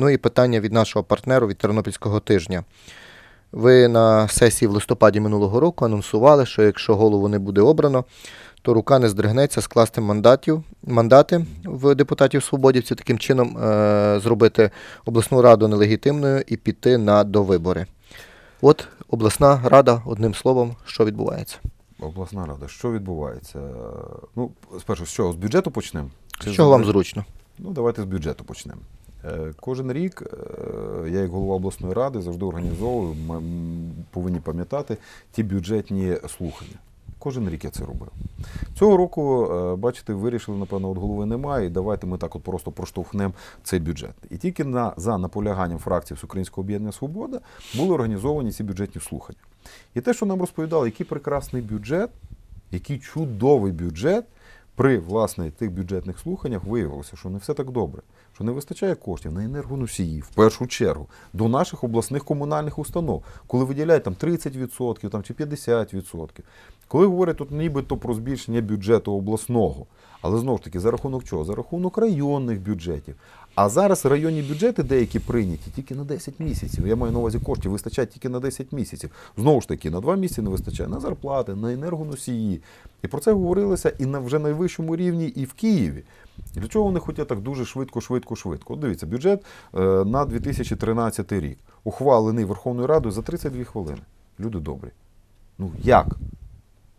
Ну і питання від нашого партнеру від Тернопільського тижня. Ви на сесії в листопаді минулого року анонсували, що якщо голову не буде обрано, то рука не здригнеться скласти мандатів, мандати в депутатів свободівців, таким чином е, зробити обласну раду нелегітимною і піти на довибори. От обласна рада, одним словом, що відбувається. Обласна рада, що відбувається? Ну, спершу, що, з бюджету почнемо? З чого вам зручно? Ну, давайте з бюджету почнемо. Е, Кожен рік е, я, як голова обласної ради, завжди організовую, м- м, повинні пам'ятати ті бюджетні слухання. Кожен рік я це робив. Цього року, е, бачите, вирішили, напевно, от голови немає, і давайте ми так от просто проштовхнемо цей бюджет. І тільки на, за наполяганням фракції Всеукраїнського об'єднання Свобода були організовані ці бюджетні слухання. І те, що нам розповідали, який прекрасний бюджет, який чудовий бюджет, при власне тих бюджетних слуханнях виявилося, що не все так добре, що не вистачає коштів на енергоносії, в першу чергу, до наших обласних комунальних установ, коли виділяють там 30% там, чи 50%. Коли говорять тут нібито про збільшення бюджету обласного, але знову ж таки, за рахунок чого? За рахунок районних бюджетів. А зараз районні бюджети деякі прийняті тільки на 10 місяців. Я маю на увазі коштів вистачає тільки на 10 місяців. Знову ж таки, на 2 місяці не вистачає на зарплати, на енергоносії. І про це говорилося і на вже найвищому рівні, і в Києві. І для чого вони хотять так дуже швидко, швидко, швидко? От дивіться, бюджет е, на 2013 рік ухвалений Верховною Радою за 32 хвилини. Люди добрі. Ну як?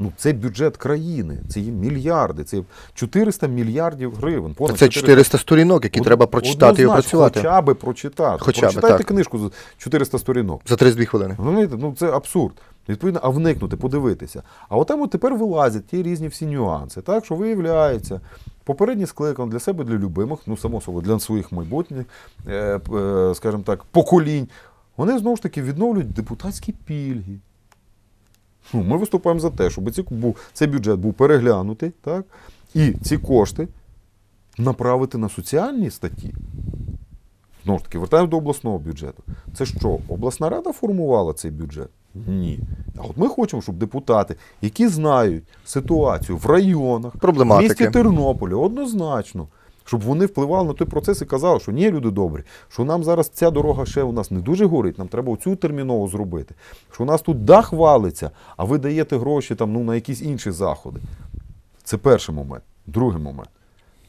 Ну, це бюджет країни, це є мільярди, це 400 мільярдів гривень. Понад Це 400 сторінок, які Од- треба прочитати і однозначно, опрацювати. Хоча би прочитати. Хоча би, Прочитайте так. книжку з 400 сторінок. За 32 хвилини. Ну це абсурд. Відповідно, а вникнути, подивитися. А от там от тепер вилазять ті різні всі нюанси. Так, що виявляється, попередні скликання для себе, для любимих, ну само собою, для своїх майбутніх, е, е, скажімо так, поколінь, вони знову ж таки відновлюють депутатські пільги. Ну, ми виступаємо за те, щоб ці, був, цей бюджет був переглянутий, так, і ці кошти направити на соціальні статті. Знову ж таки, вертаємо до обласного бюджету. Це що, обласна рада формувала цей бюджет? Ні. А от ми хочемо, щоб депутати, які знають ситуацію в районах, в місті Тернополі, однозначно, щоб вони впливали на той процес і казали, що ні, люди добрі, що нам зараз ця дорога ще у нас не дуже горить, нам треба оцю терміново зробити. Що у нас тут дах валиться, а ви даєте гроші там, ну, на якісь інші заходи. Це перший момент. Другий момент.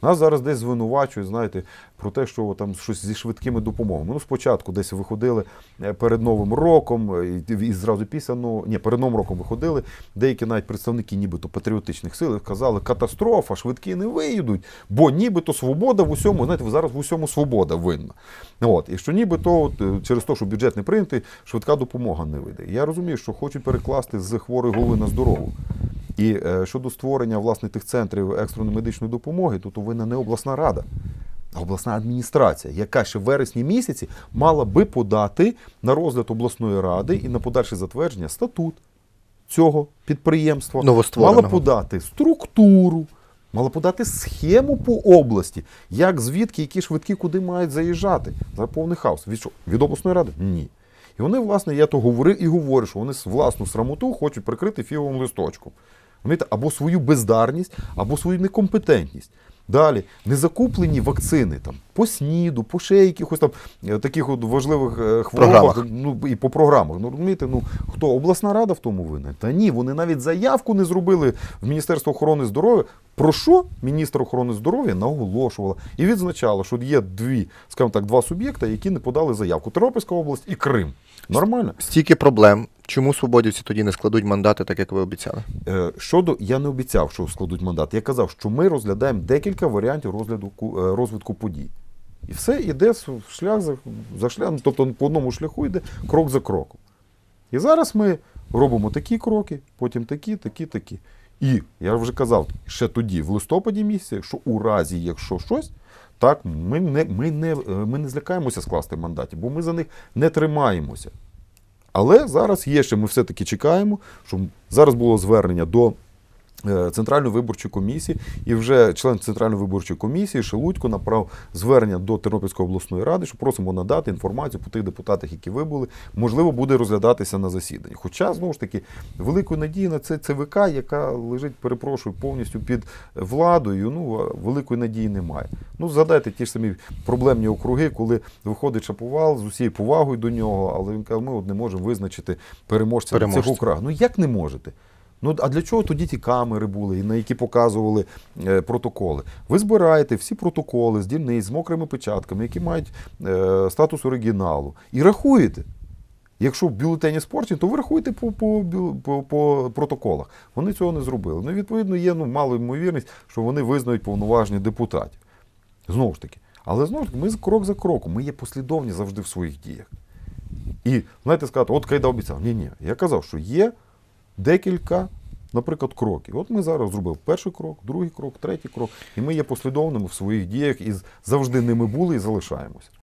Нас зараз десь звинувачують, знаєте, про те, що там щось зі швидкими допомогами. Ну, спочатку десь виходили е, перед Новим роком, е, і, зразу після ну, ні, перед Новим роком виходили. Деякі навіть представники нібито патріотичних сил казали, катастрофа, швидкі не виїдуть, бо нібито свобода в усьому, знаєте, зараз в усьому свобода винна. От, і що нібито от, е, через те, що бюджет не прийнятий, швидка допомога не вийде. Я розумію, що хочуть перекласти з хворої голови на здорову. І е, щодо створення власне тих центрів екстреної медичної допомоги, тут винна не обласна рада, а обласна адміністрація, яка ще в вересні місяці мала би подати на розгляд обласної ради і на подальше затвердження статут цього підприємства, мала подати структуру. Мала подати схему по області, як звідки, які швидкі, куди мають заїжджати. За повний хаос. Від що? Від обласної ради? Ні. Вони, власне, я то говорив і говорю, що вони власну срамоту хочуть прикрити фіговим листочком. Вони Або свою бездарність, або свою некомпетентність. Далі незакуплені вакцини там по сніду, по ще якихось там е, таких от важливих е, хворобах, Програмах. ну і по програмах. Ну розумієте, ну хто обласна рада в тому винна? Та ні, вони навіть заявку не зробили в Міністерство охорони здоров'я. Про що міністр охорони здоров'я наголошувала і відзначала, що є дві, скажімо так, два суб'єкти, які не подали заявку: Тернопільська область і Крим. Нормально. Стільки проблем. Чому свободівці тоді не складуть мандати, так як ви обіцяли? Е, Щодо я не обіцяв, що складуть мандат. Я казав, що ми розглядаємо декілька варіантів розгляду розвитку подій. І все йде с- шлях за, за шляхом, тобто по одному шляху йде крок за кроком. І зараз ми робимо такі кроки, потім такі, такі, такі. І я вже казав ще тоді, в листопаді місяці, що у разі, якщо щось, так ми не, ми не, е, ми не злякаємося скласти мандатів, бо ми за них не тримаємося. Але зараз є ще, ми все-таки чекаємо, що зараз було звернення до е, Центральної виборчої комісії, і вже член Центральної виборчої комісії Шелудько направив звернення до Тернопільської обласної ради, що просимо надати інформацію по тих депутатах, які вибули, можливо, буде розглядатися на засіданні. Хоча, знову ж таки, великої надії на це ЦВК, яка лежить, перепрошую, повністю під владою, ну, великої надії немає. Ну, згадайте ті ж самі проблемні округи, коли виходить Шаповал з усією повагою до нього, але він каже, ми от не можемо визначити переможця Переможця. цих округах. Ну як не можете? Ну а для чого тоді ті камери були, на які показували е, протоколи? Ви збираєте всі протоколи з дільниць з мокрими печатками, які мають е, статус оригіналу, і рахуєте. Якщо в бюлетені спорті, то ви рахуєте по, по, по, по протоколах. Вони цього не зробили. Ну, відповідно, є ну, мала ймовірність, що вони визнають повноваження депутатів. Знову ж таки. Але знову ж таки, ми крок за кроком, ми є послідовні завжди в своїх діях. І знаєте, сказати, от Кайда обіцяв. Ні, ні. Я казав, що є декілька, наприклад, кроків. От ми зараз зробили перший крок, другий крок, третій крок, і ми є послідовними в своїх діях і завжди ними були і залишаємося.